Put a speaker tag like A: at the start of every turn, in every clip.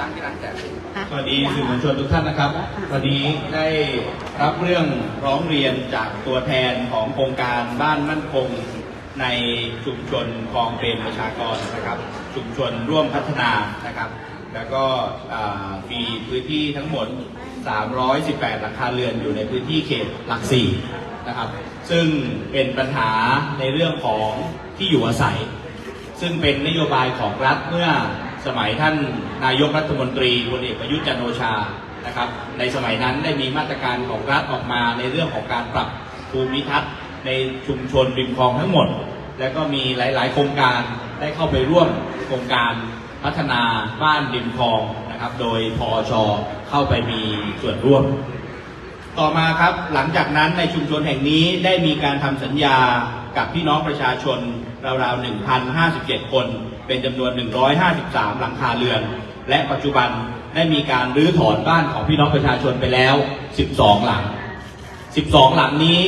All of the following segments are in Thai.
A: หลังที่หลังจก
B: สวัสดีสื่อมวลชนทุกท่านนะครับวันนี้ได้รับเรื่องร้องเรียนจากตัวแทนของโครงการบ้านมั่นคงในชุมชนคลองเปรมประชากรนะครับ ชุมชนร่วมพัฒนานะครับ แล้วก็มีพื้นที่ทั้งหมด 318 หลังคาเรือนอยู่ในพื้นที่เขตหลักสี่นะครับ ซึ่งเป็นปัญหาในเรื่องของที่อยู่อาศัย ซึ่งเป็นนโยบายของรัฐเมื่อ สมัยท่านนายกรัฐมนตรีพลเอกประยุทธ์จันโอชานะครับ ในสมัยนั้นได้มีมาตรการของรัฐออกมาในเรื่องของการปรับภูมิทัศน์ในชุมชนริมคลองทั้งหมด แล้วก็มีหลาย ๆ โครงการได้เข้าไปร่วมโครงการพัฒนาบ้านริมคลองนะครับ โดยพอชเข้าไปมีส่วนร่วม ต่อมาครับหลังจากนั้นในชุมชนแห่งนี้ได้มีการทำสัญญากับพี่น้องประชาชน ราวๆ 1,057 คน เป็นจำนวน 153 หลังคาเรือน และปัจจุบันได้มีการรื้อถอนบ้านของพี่น้องประชาชนไปแล้ว 12 หลัง 12 หลังนี้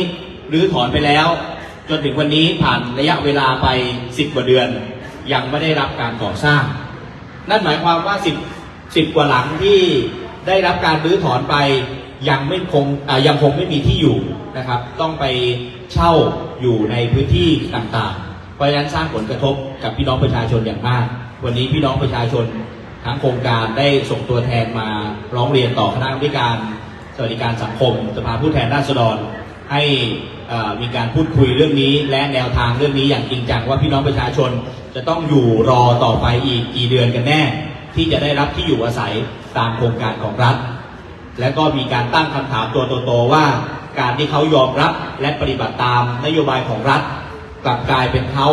B: รื้อถอนไปแล้ว จนถึงวันนี้ผ่านระยะเวลาไป 10 กว่าเดือน ยังไม่ได้รับการก่อสร้าง นั่นหมายความว่า 10 10 กว่าหลังที่ได้รับการรื้อถอนไปยังไม่คงยังคงไม่มีที่อยู่นะครับ ต้องไปเช่าอยู่ในพื้นที่ต่างๆ ราะฉะนั้นสร้างผลกระทบกับพี่น้องประชาชนอย่างมาก วันนี้พี่น้องประชาชนทั้งโครงการได้ส่งตัวแทนมาร้องเรียนต่อคณะกรรมการสวัสดิการสังคมสภาผู้แทนราษฎร ให้มีการพูดคุยเรื่องนี้ และแนวทางเรื่องนี้อย่างจริงจังว่าพี่น้องประชาชนจะต้องอยู่รอต่อไปอีกกี่เดือนกันแน่ ที่จะได้รับที่อยู่อาศัยตามโครงการของรัฐ และก็มีการตั้งคำถามตัวโตๆว่า การที่เขายอมรับและปฏิบัติตามนโยบายของรัฐ กลับกลายเป็นเขา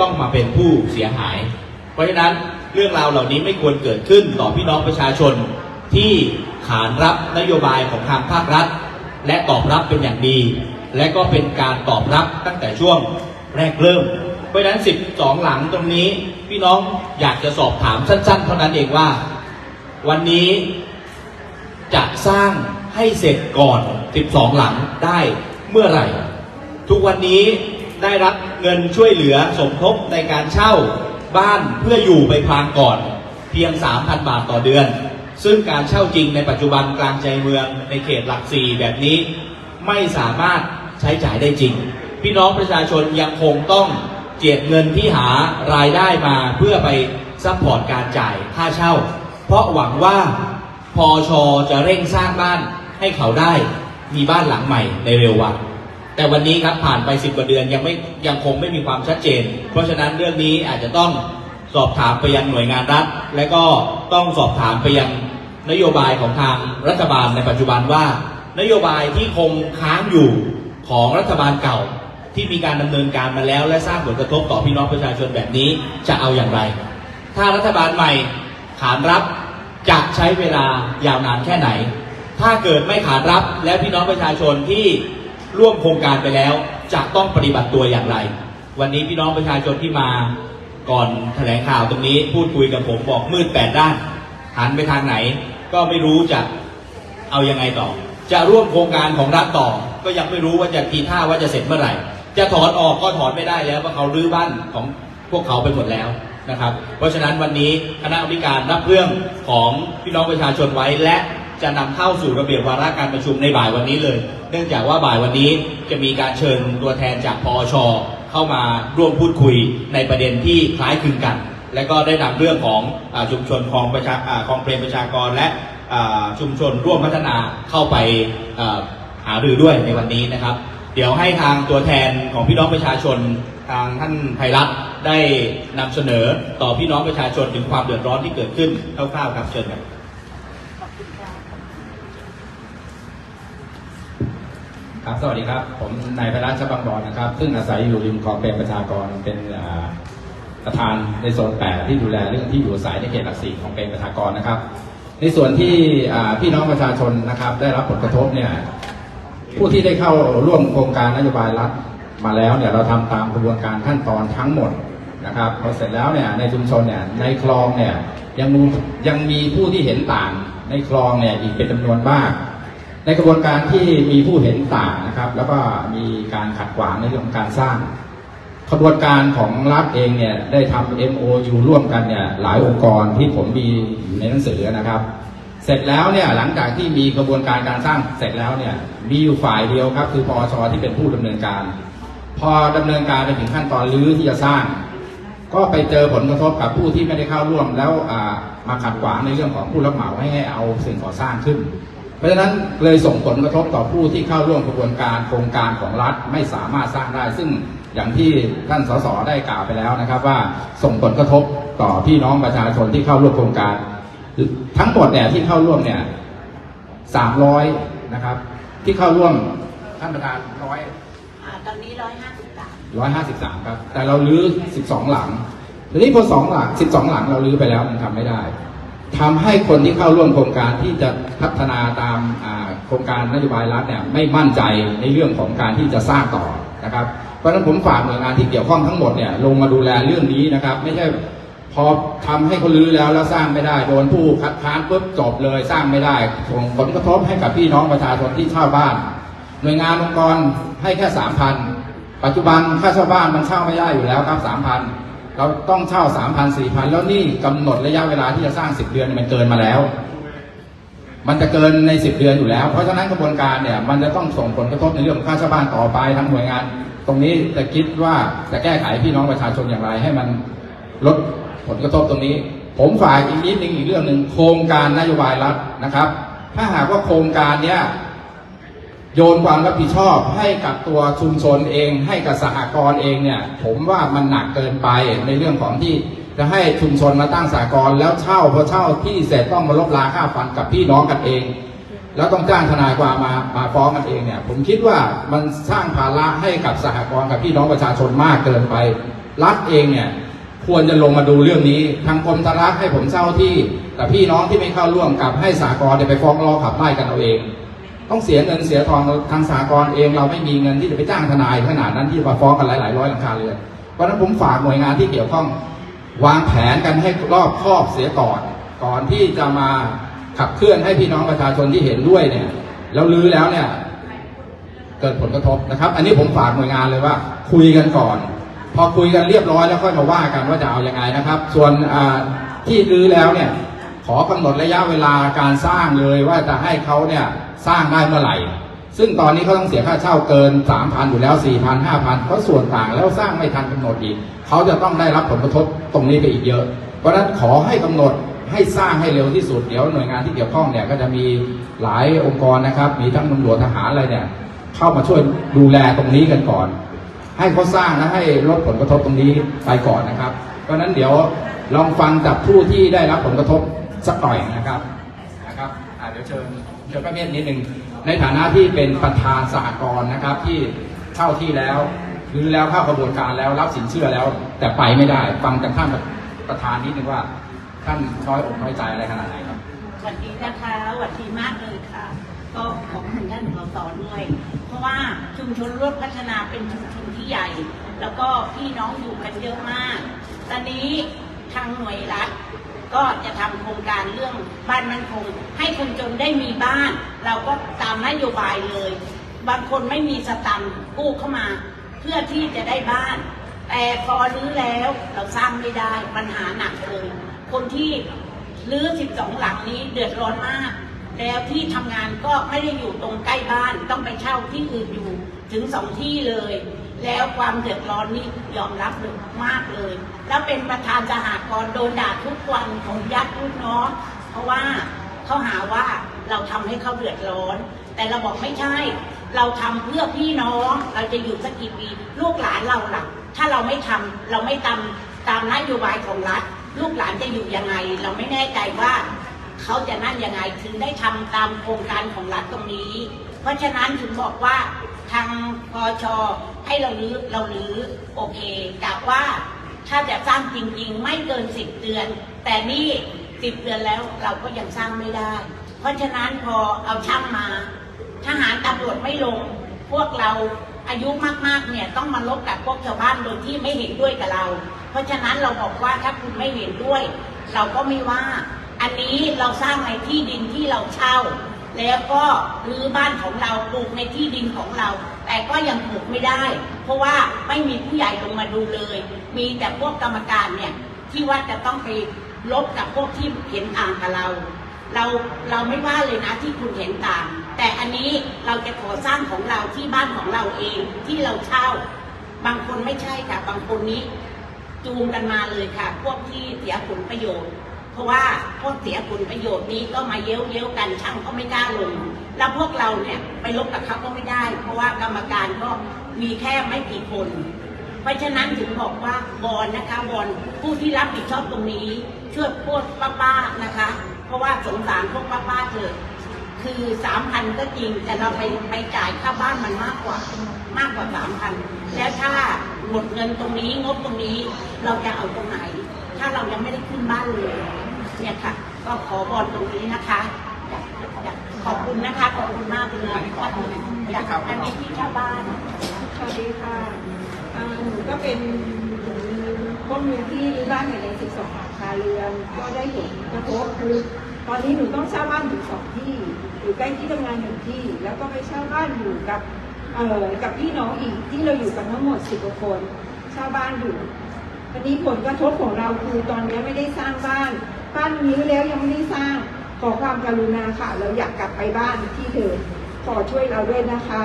B: ต้องมาเป็นผู้เสียหาย เพราะฉะนั้นเรื่องราวเหล่านี้ไม่ควรเกิดขึ้นต่อพี่น้องประชาชนที่ขานรับนโยบายของทางภาครัฐ และตอบรับเป็นอย่างดี และก็เป็นการตอบรับตั้งแต่ช่วงแรกเริ่ม เพราะฉะนั้น 12 หลังตรงนี้พี่น้องอยากจะสอบถามสั้น ๆ เท่านั้นเองว่า วันนี้จะสร้างให้เสร็จก่อน 12 หลังได้เมื่อไหร่ ทุกวันนี้ ได้รับเงินช่วยเหลือสมทบในการเช่าบ้านเพื่ออยู่ไปพลางก่อนเพียง 3,000 บาทต่อเดือน ซึ่งการเช่าจริงในปัจจุบันกลางใจเมืองในเขตหลักสี่แบบนี้ ไม่สามารถใช้จ่ายได้จริง พี่น้องประชาชนยังคงต้องเจียดเงินที่หารายได้มาเพื่อไปซัพพอร์ตการจ่ายค่าเช่า เพราะหวังว่าพอชจะเร่งสร้างบ้านให้เขาได้มีบ้านหลังใหม่ในเร็ววัน แต่วันนี้ครับผ่านไปสิบกว่าเดือนยังไม่ยังคงไม่มีความชัดเจน เพราะฉะนั้นเรื่องนี้อาจจะต้องสอบถามไปยังหน่วยงานรัฐ และก็ต้องสอบถามไปยังนโยบายของทางรัฐบาลในปัจจุบันว่า นโยบายที่คงค้างอยู่ของรัฐบาลเก่าที่มีการดำเนินการมาแล้ว และสร้างผลกระทบต่อพี่น้องประชาชนแบบนี้จะเอาอย่างไร ถ้ารัฐบาลใหม่ขานรับจะใช้เวลายาวนานแค่ไหน ถ้าเกิดไม่ขานรับและพี่น้องประชาชนที่ ร่วมโครงการไปแล้ว จะต้องปฏิบัติตัวอย่างไร วันนี้พี่น้องประชาชนที่มาก่อนแถลงข่าวตรงนี้พูดคุยกับผมบอกมืดแปดด้าน หันไปทางไหน ก็ไม่รู้จะเอายังไงต่อ จะร่วมโครงการของรัฐต่อ ก็ยังไม่รู้ว่าจะทีท่าว่าจะเสร็จเมื่อไหร่ จะถอนออกก็ถอนไม่ได้แล้วเพราะเขารื้อบ้านของพวกเขาไปหมดแล้วนะครับ เพราะฉะนั้นวันนี้คณะกรรมการรับเรื่องของพี่น้องประชาชนไว้และ จะนำเข้าสู่ระเบียบวาระการประชุมในบ่ายวันนี้เลย เนื่องจากว่าบ่ายวันนี้จะมีการเชิญตัวแทนจากพอชเข้ามาร่วมพูดคุยในประเด็นที่คล้ายคลึงกัน และก็ได้นำเรื่องของอชุมชนคลองประชาคลองเปรมประชากรและชุมชนร่วมพัฒนาเข้าไปหารือด้วยในวันนี้นะครับ เดี๋ยวให้ทางตัวแทนของพี่น้องประชาชนทางท่านไพรัตน์ได้นำเสนอต่อพี่น้องประชาชนถึงความเดือดร้อนที่เกิดขึ้นคร่าวๆครับเชิญครับ
C: ครับ สวัสดีครับ ผมนายพระราชบังบอนนะครับ ซึ่งอาศัยอยู่ริมคลองเป็นประชากร เป็นประธานในโซนแปดที่ดูแลเรื่องที่อยู่อาศัยในเขตหลักสี่ของเป็นประชากรนะครับ ในส่วนที่พี่น้องประชาชนนะครับ ได้รับผลกระทบเนี่ย ผู้ที่ได้เข้าร่วมโครงการนโยบายรัฐมาแล้วเนี่ย เราทำตามกระบวนการขั้นตอนทั้งหมดนะครับพอเสร็จแล้วเนี่ย ในชุมชนเนี่ย ในคลองเนี่ย ยังมียังมีผู้ที่เห็นต่างในคลองเนี่ยอีกเป็นจำนวนมาก ในกระบวนการที่มีผู้เห็นต่างนะครับ แล้วก็มีการขัดขวางในเรื่องของการสร้างขบวนการของรัฐเองเนี่ยได้ทำ MOU ร่วมกันเนี่ยหลายองค์กรที่ผมมีอยู่ในหนังสือนะครับ เสร็จแล้วเนี่ยหลังจากที่มีกระบวนการการสร้างเสร็จแล้วเนี่ยมีอยู่ฝ่ายเดียวครับ คือปอชที่เป็นผู้ดำเนินการ พอดำเนินการไปถึงขั้นตอนรื้อที่จะสร้าง ก็ไปเจอผลกระทบกับผู้ที่ไม่ได้เข้าร่วมแล้วมาขัดขวางในเรื่องของผู้รับเหมาให้ให้เอาสิ่งก่อสร้างขึ้น เพราะฉะนั้นเลยส่งผลกระทบต่อผู้ที่เข้าร่วมกระบวนการโครงการของรัฐไม่สามารถสร้างได้ ซึ่งอย่างที่ท่านสสได้กล่าวไปแล้วนะครับ ว่าส่งผลกระทบต่อพี่น้องประชาชนที่เข้าร่วมโครงการ ทั้งหมดเนี่ยที่เข้าร่วมเนี่ยสามร้อยนะครับ ที่เข้าร่วมท่านประธานร้อย
A: อ่าตอนนี้ร้อยห้าสิบสาม
C: ร้อยห้าสิบสามครับ แต่เราลื้อสิบสองหลังทีนี้พอสองหลังสิบสองหลังเราลื้อไปแล้วมันทำไม่ได้ ทำให้คนที่เข้าร่วมโครงการที่จะพัฒนาตามโครงการนโยบายรัฐเนี่ยไม่มั่นใจในเรื่องของการที่จะสร้างต่อนะครับ เพราะฉะนั้นผมฝากหน่วยงานที่เกี่ยวข้องทั้งหมดเนี่ยลงมาดูแลเรื่องนี้นะครับ ไม่ใช่พอทำให้เขาลื้อแล้วแล้วสร้างไม่ได้โดนผู้คัดค้านปุ๊บจบเลยสร้างไม่ได้ส่งผลกระทบให้กับพี่น้องประชาชนที่เช่าบ้าน หน่วยงานองค์กรให้แค่สามพันปัจจุบันค่าเช่าบ้านมันเช่าไม่ได้อยู่แล้วครับสามพัน เราต้องเช่าสามพันสี่พันแล้วนี่กำหนดระยะเวลาที่จะสร้างสิบเดือนมันเกินมาแล้ว มันจะเกินในสิบเดือนอยู่แล้ว เพราะฉะนั้นกระบวนการเนี่ยมันจะต้องส่งผลกระทบในเรื่องของค่าเช่าบ้านต่อไปทางหน่วยงาน ตรงนี้จะคิดว่าจะแก้ไขพี่น้องประชาชนอย่างไร ให้มันลดผลกระทบตรงนี้ ผมฝากอีกนิดนึงอีกเรื่องหนึ่งโครงการนโยบายรัฐนะครับ ถ้าหากว่าโครงการเนี้ย โยนความรับผิดชอบให้กับตัวชุมชนเอง ให้กับสหกรณ์เองเนี่ยผมว่ามันหนักเกินไปในเรื่องของที่จะให้ชุมชนมาตั้งสหกรณ์แล้วเช่าพอเช่าที่เสร็จต้องมาลบลาค่าฟันกับพี่น้องกันเอง แล้วต้องจ้างทนายความมามาฟ้องกันเองเนี่ยผมคิดว่ามันสร้างภาระให้กับสหกรณ์กับพี่น้องประชาชนมากเกินไป รัฐเองเนี่ยควรจะลงมาดูเรื่องนี้ทางกรมธนารักษ์ให้ผมเช่าที่ แต่พี่น้องที่ไม่เข้าร่วมกับให้สากลเนี่ยไปฟ้องร้องขับไล่กันเอาเอง ต้องเสียเงินเสียทองทางสากลเองเราไม่มีเงินที่จะไปจ้างทนายขนาดนั้นที่จะมาฟ้องกันหลายๆร้อยหลังคาเรือนเพราะฉะนั้นผมฝากหน่วยงานที่เกี่ยวข้อง วางแผนกันให้รอบครอบเสียก่อน ก่อนที่จะมาขับเคลื่อนให้พี่น้องประชาชนที่เห็นด้วยเนี่ยแล้วลื้อแล้วเนี่ยเกิดผลกระทบนะครับ อันนี้ผมฝากหน่วยงานเลยว่า คุยกันก่อน พอคุยกันเรียบร้อยแล้วค่อยมาว่ากันว่าจะเอาอยังไงนะครับ ส่วนที่รื้อแล้วเนี่ย ขอกำหนดระยะเวลาการสร้างเลยว่าจะให้เขาเนี่ยสร้างได้เมื่อไหร่ ซึ่งตอนนี้เขาต้องเสียค่าเช่าเกิน 3,000 อยู่แล้ว 4,000 5,000เพราะส่วนต่างแล้วสร้างไม่ทันกำหนดอีกเขาจะต้องได้รับผลกระทบตรงนี้ไปอีกเยอะ เพราะฉะนั้นขอให้กำหนดให้สร้างให้เร็วที่สุดเดี๋ยวหน่วยงานที่เกี่ยวข้องเนี่ยก็จะมีหลายองค์กรนะครับ มีทั้งตำรวจทหารอะไรเนี่ยเข้ามาช่วยดูแลตรงนี้กันก่อน ให้เขาสร้างและให้ลดผลกระทบตรงนี้ไปก่อนนะครับ เพราะนั้นเดี๋ยว ลองฟังจากผู้ที่ได้รับผลกระทบสักหน่อยนะครับนะครับเดี๋ยวเชิญเชิญป้าเมียนนิดหนึ่งในฐานะที่เป็นประธานสหกรณ์นะครับที่เข้าที่แล้วรื้อแล้วเข้ากระบวนการแล้วรับสินเชื่อแล้ว แต่ไปไม่ได้ ฟังจากท่านประธานนิดนึงว่าท่านน้อยอกน้อยใจอะไรขนาดไหนครับ
A: สวัสดีนะคะสวัสดีมากเลยค่ะ ก็ขอบคุณท่านสสด้วย เพราะว่าชุมชนร่วมพัฒนาเป็นชุมชนที่ใหญ่ แล้วก็พี่น้องอยู่กันเยอะมาก ตอนนี้ ทางหน่วยรัฐ ก็จะทำโครงการเรื่องบ้านมั่นคง ให้คนจนได้มีบ้าน เราก็ตามนโยบายเลย บางคนไม่มีสตังค์กู้เข้ามา เพื่อที่จะได้บ้าน แต่พอรื้อแล้วเราสร้างไม่ได้ปัญหาหนักเลย คนที่รื้อ 12 หลังนี้เดือดร้อนมาก แล้วที่ทำงานก็ไม่ได้อยู่ตรงใกล้บ้านต้องไปเช่าที่อื่นอยู่ถึงสองที่เลย แล้วความเดือดร้อนนี่ยอมรับเลยมากเลย แล้วเป็นประธานสหกรณ์โดนด่าทุกวันของยัดลูกน้องเพราะว่าเขาหาว่าเราทำให้เขาเดือดร้อน แต่เราบอกไม่ใช่ เราทำเพื่อพี่น้องเราจะอยู่สักกี่ปีลูกหลานเราหล่ะถ้าเราไม่ทำเราไม่ตามตามนโยบายของรัฐลูกหลานจะอยู่ยังไง เราไม่แน่ใจว่าเขาจะนั่นยังไงถึงได้ทำตามโครงการของรัฐตรงนี้ เพราะฉะนั้นถึงบอกว่า ทางพอชให้เราลื้อเราลื้อโอเคกะว่าถ้าจะสร้างจริง ๆ ไม่เกินสิบเดือน แต่นี่สิบเดือนแล้วเราก็ยังสร้างไม่ได้ เพราะฉะนั้นพอเอาช่างมา ทหารตำรวจไม่ลง พวกเราอายุมากๆเนี่ยต้องมาลบกับพวกชาวบ้านโดยที่ไม่เห็นด้วยกับเรา เพราะฉะนั้นเราบอกว่าถ้าคุณไม่เห็นด้วย เราก็ไม่ว่า อันนี้เราสร้างในที่ดินที่เราเช่า แล้วก็รื้อบ้านของเราปลูกในที่ดินของเรา แต่ก็ยังปลูกไม่ได้ เพราะว่าไม่มีผู้ใหญ่ลงมาดูเลย มีแต่พวกกรรมการเนี่ยที่ว่าจะต้องไปลบกับพวกที่เห็นต่างกับเรา เราเราไม่ว่าเลยนะที่คุณเห็นต่าง แต่อันนี้เราจะขอสร้างของเราที่บ้านของเราเองที่เราเช่า บางคนไม่ใช่ค่ะบางคนนี้จูงกันมาเลยค่ะ พวกที่เสียผลประโยชน์ ราะว่าพวกเสียผลประโยชน์นี้ก็มาเย้ยวเย้ยวกันช่างก็ไม่กล้าลง แล้วพวกเราเนี่ยไปลบกับเขาก็ไม่ได้ เพราะว่ากรรมการก็มีแค่ไม่กี่คน เพราะฉะนั้นถึงบอกว่าบอลนะคะบอลผู้ที่รับผิดชอบตรงนี้ช่วยพวกป้าๆนะคะ เพราะว่าสงสารพวกป้าๆเถอะคือสามพันก็จริง แต่เราไปไปจ่ายค่าบ้านมันมากกว่ามากกว่าสามพันแล้วถ้าหมดเงินตรงนี้งบตรงนี้เราจะเอาตรงไหน ถ้าเรายังไม่ได้ขึ้นบ้านเลย เนี่ยค่ะ ก็ขอบอลตรงนี้นะคะขอบคุณนะคะ ขอบคุณมากเลยอยากอันนี้ที่ชาวบ้าน
D: สวัสดีค่ะอ่าหนูก็เป็นพวกมือที่รื้อบ้านในใน12หลังคาเรือนก็ได้เห็นกระทบคือตอนนี้หนูต้องเช่าบ้านอยู่สองที่อยู่ใกล้ที่ทำงานหนึ่งที่ แล้วก็ไปเช่าบ้านอยู่กับเอ่อกับพี่น้องอีกที่เราอยู่กันทั้งหมดสิบกว่าคนเช่าบ้านอยู่ทีนี้ผลกระทบของเราคือตอนนี้ไม่ได้สร้างบ้าน บ้านนี้แล้วยังไม่ได้สร้าง ขอความกรุณาค่ะ เราอยากกลับไปบ้านที่เดิมขอช่วยเราด้วยนะคะ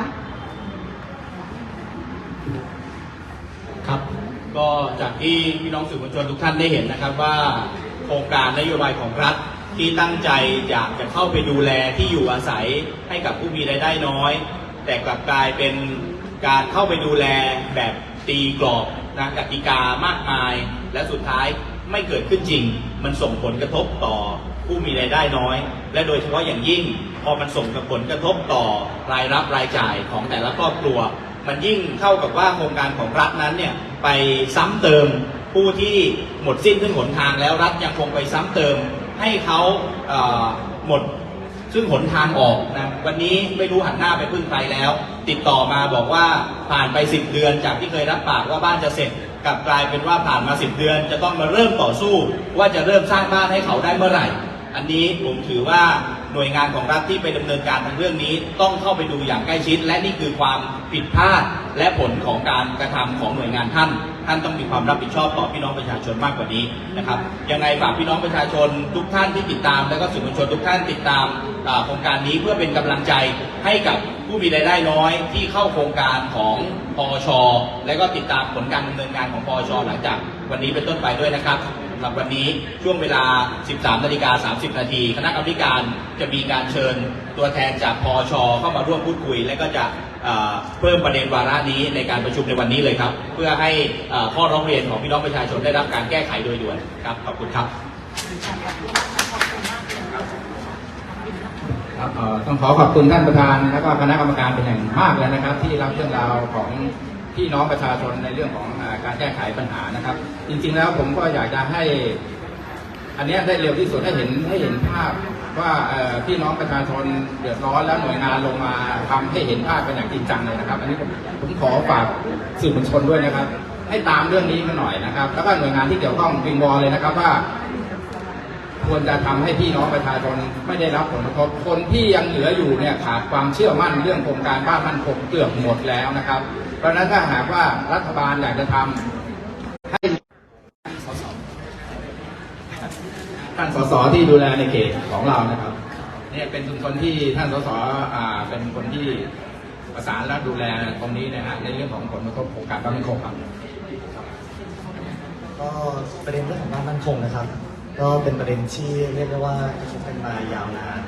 B: ครับ ก็จากที่พี่น้องสื่อมวลชนทุกท่านได้เห็นนะครับว่า โครงการนโยบายของรัฐที่ตั้งใจอยากจะเข้าไปดูแลที่อยู่อาศัยให้กับผู้มีรายได้น้อย แต่กลับกลายเป็นการเข้าไปดูแลแบบตีกรอบนะกติกามากมาย และสุดท้ายไม่เกิดขึ้นจริง มันส่งผลกระทบต่อผู้มีรายได้น้อย และโดยเฉพาะอย่างยิ่ง พอมันส่งผลกระทบต่อรายรับรายจ่ายของแต่ละครอบครัว มันยิ่งเข้ากับว่าโครงการของรัฐนั้นเนี่ยไปซ้ำเติมผู้ที่หมดสิ้นขึ้นหนทางแล้วรัฐยังคงไปซ้ำเติมให้เขาเหมดซึ่งหนทางออกนะวันนี้ไม่รู้หันหน้าไปพึ่งใครแล้ว ติดต่อมาบอกว่าผ่านไป 10 เดือนจากที่เคยรับปากว่าบ้านจะเสร็จ กลับกลายเป็นว่าผ่านมา10เดือน จะต้องมาเริ่มต่อสู้ ว่าจะเริ่มสร้างบ้านให้เขาได้เมื่อไหร่ อันนี้ผมถือว่าหน่วยงานของรัฐที่ไปดำเนินการทางเรื่องนี้ ต้องเข้าไปดูอย่างใกล้ชิด และนี่คือความผิดพลาดและผลของการกระทำของหน่วยงานท่าน ท่านต้องมีความรับผิดชอบต่อพี่น้องประชาชนมากกว่านี้นะครับยังไงฝากพี่น้องประชาชนทุกท่านที่ติดตาม และก็สื่อมวลชนทุกท่านติดตามโครงการนี้เพื่อเป็นกำลังใจให้กับ ผู้มีรายได้น้อยที่เข้าโครงการของปอช และก็ติดตามผลการดำเนินงานของปอช หลังจากวันนี้เป็นต้นไปด้วยนะครับสำหรับวันนี้ช่วงเวลา 13นาฬิกา30 นาทีคณะกรรมการจะมีการเชิญตัวแทนจากปอช เข้ามาร่วมพูดคุย และก็จะเพิ่มประเด็นวาระนี้ในการประชุมในวันนี้เลยครับ เพื่อให้เอ่อข้อร้องเรียนของพี่น้องประชาชนได้รับการแก้ไขโดยด่วนครับขอบคุณครับ
C: ครับต้องขอขอบคุณท่านประธานและก็คณะกรรมการเป็นอย่างมากเลยนะครับ ที่รับเรื่องราวของพี่น้องประชาชนในเรื่องของอการแก้ไขปัญหานะครับ จริง ๆ แล้วผมก็อยากจะให้ อันนี้ได้เร็วที่สุดให้เห็นให้เห็นภาพว่าพี่น้องประชาชนเดือดร้อนแล้วหน่วยงานลงมาทำให้เห็นภาพกันอย่างจริงจังเลยนะครับ อันนี้ผมผมขอฝากสื่อมวลชนด้วยนะครับ ให้ตามเรื่องนี้กันหน่อยนะครับ แล้วก็หน่วยงานที่เกี่ยวข้องวิงวอนเลยนะครับว่า ควรจะทำให้พี่น้องประชาชนไม่ได้รับผลกระทบคนที่ยังเหลืออยู่เนี่ยขาดความเชื่อมั่นเรื่องโครงการบ้านมั่นคงเกือบหมดแล้วนะครับ เพราะฉะนั้นถ้าหากว่ารัฐบาลอยากจะทำให้ท่านสสที่ดูแลในเขตของเรานะครับเนี่ยเป็นชุมชนที่ท่านสสอ่าเป็นคนที่ประสานและดูแลตรงนี้นะฮะในเรื่องของผลกระทบโครงการบ้านมั่นคงครับ
E: ก็ประเด็นเรื่องของความมั่นคงนะครับ ก็เป็นประเด็นที่เรียกได้ว่ากระทบกันมายาวนาน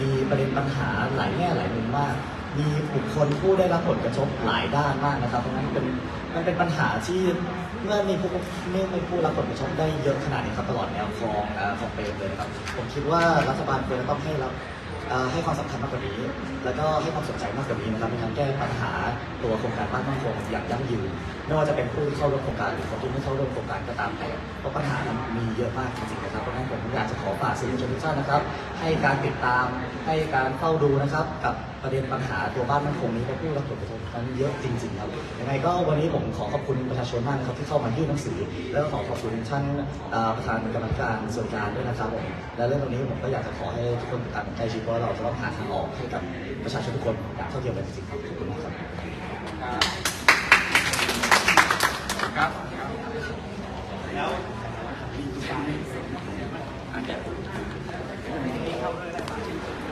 E: มีประเด็นปัญหาหลายแง่หลายมุมมาก มีบุคคลผู้ได้รับผลกระทบหลายด้านมากนะครับ เพราะฉะนั้นเป็นมันเป็นปัญหาที่เมื่อมีผู้เมื่อมีผู้รับผลกระทบได้เยอะขนาดนี้ครับตลอดแนวคลองนะของเปรมเลยนะครับ ผมคิดว่ารัฐบาลควรจะต้องให้รับ เอ่อให้ความสำคัญมากกว่านี้ แล้วก็ให้ความสนใจมากกว่านี้นะครับในการแก้ปัญหาตัวโครงการบ้านมั่นคงอย่างยั่งยืนไม่ว่าจะเป็นผู้ที่เข้าร่วมโครงการหรือคนที่ไม่เข้าร่วมโครงการก็ตามแต่เพราะปัญหานั้นมีเยอะมากจริงๆนะครับเพราะฉะนั้นผมอยากจะขอฝากสื่อมวลชนทุกท่านนะครับ ให้การติดตามให้การเฝ้าดูนะครับกับ ประเด็นปัญหาตัวบ้านมั่นคงนี้และผู้รับผลกระทบนั้นเยอะจริงๆครับยังไงก็วันนี้ผมขอขอบคุณประชาชนมากนะครับที่เข้ามายื่นหนังสือ แล้วก็ขอขอบคุณท่านประธานกรรมการส่วนกลางด้วยนะครับผมและเรื่องตรงนี้ผมก็อยากจะขอให้ทุกคนติดตามใกล้ชิดเพราะเราจะต้องหาทางออกให้กับประชาชนทุกคนอย่างเท่าเทียมกันจริงๆครับขอบคุณมากครับ
B: ครับ